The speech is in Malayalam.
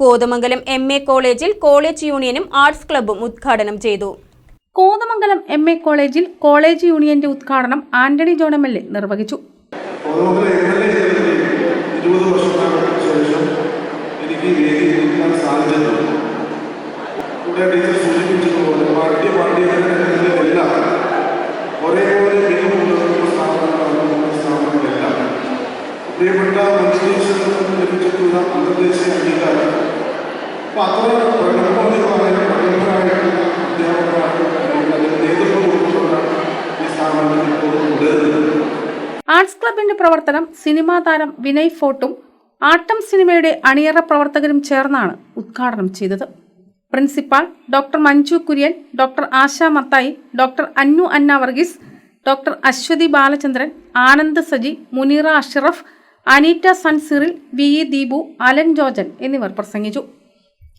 കോതമംഗലം എം എ കോളേജിൽ കോളേജ് യൂണിയനും ആർട്സ് ക്ലബ്ബും ഉദ്ഘാടനം ചെയ്തു. കോതമംഗലം എം എ കോളേജിൽ കോളേജ് യൂണിയന്റെ ഉദ്ഘാടനം Antony John M L A നിർവഹിച്ചു. പ്രിയപ്പെട്ട അന്തർദേശീയ അംഗീകാരം ആർട്സ് ക്ലബിന്റെ പ്രവർത്തനം സിനിമാ താരം വിനയ് ഫോർട്ടും ആട്ടം സിനിമയുടെ അണിയറ പ്രവർത്തകരും ചേർന്നാണ് ഉദ്ഘാടനം ചെയ്തത്. Principal doctor Manju Kurian doctor Asha Mathai doctor Annu Anna Varghese doctor Aswathy Balachandran Anand Saji Muneera Ashraf Aneeta Sunsiril V E Deepu Alan Jojan എന്നിവർ പ്രസംഗിച്ചു.